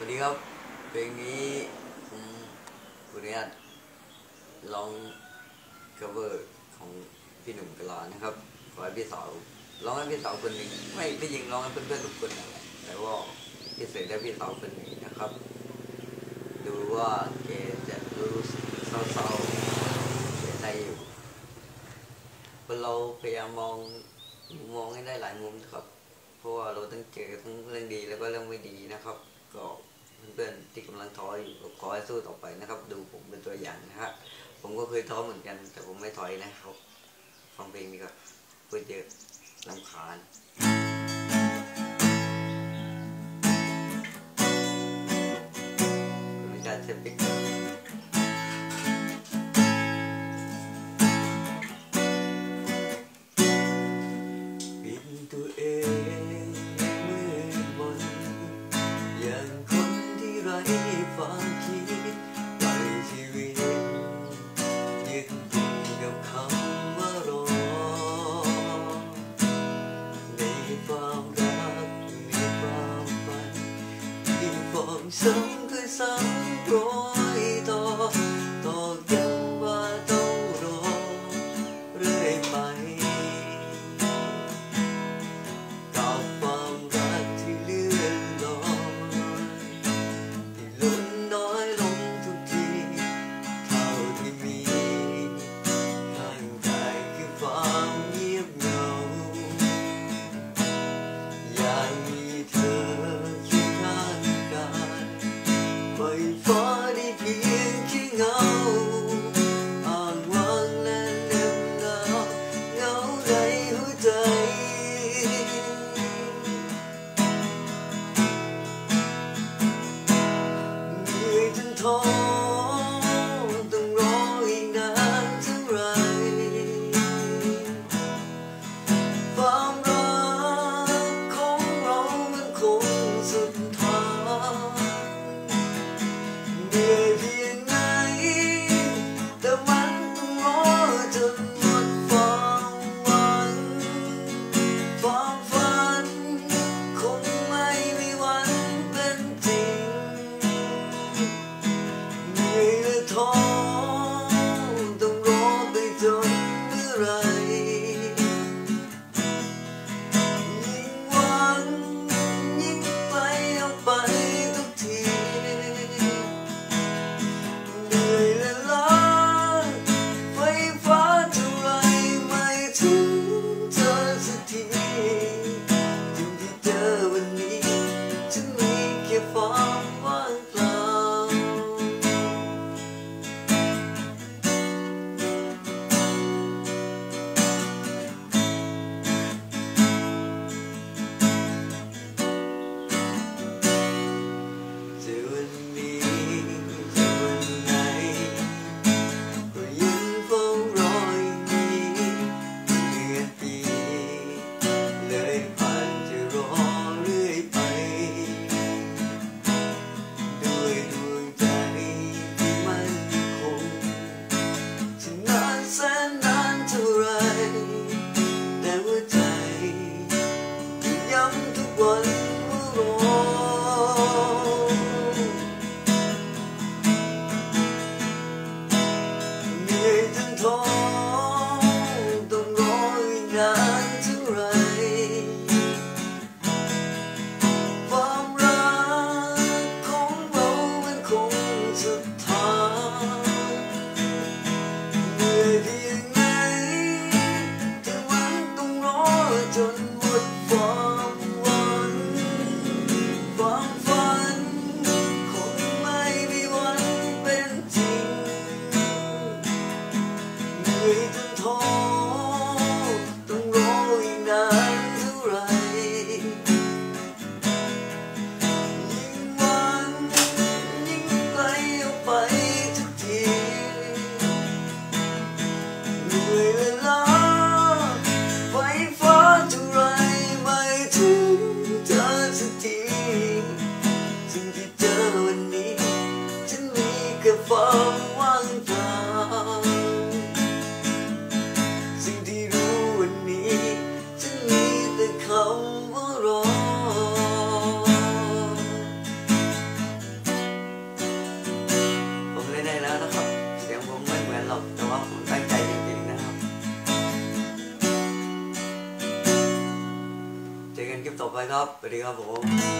สวัสดีครับ เพลงนี้ผมขออนุญาตร้อง cover ของพี่หนุ่มกลานะครับขอให้พี่สาวร้องให้พี่สาวคนหนึ่งไม่พี่ยิงร้องให้เพื่อนๆทุกคนนั่นแหละแต่ว่าพี่เสกได้พี่สาวคนหนึ่งนะครับ ดูว่าแกจะรู้สึกเศร้าๆเสียใจอยู่คนเราพยายามมองมองให้ได้หลายมุมนะครับ เพราะว่าเราต้องเจอทั้งเรื่องดีแล้วก็เรื่องไม่ดีนะครับำลังท้ออยู่ขอให้สู้ต่อไปนะครับ ดูผมเป็นตัวอย่างนะฮะผมก็เคยท้อเหมือนกัน แต่ผมไม่ถอยนะครับฟังเพลงนี้ก็เพื่อเจอลำคาญคุณอาจารย์เซปิก อ ท้อต้องรออีกนานเท่าไร ความรักของเรามันคงสุดทางเหนื่อย to run. กันค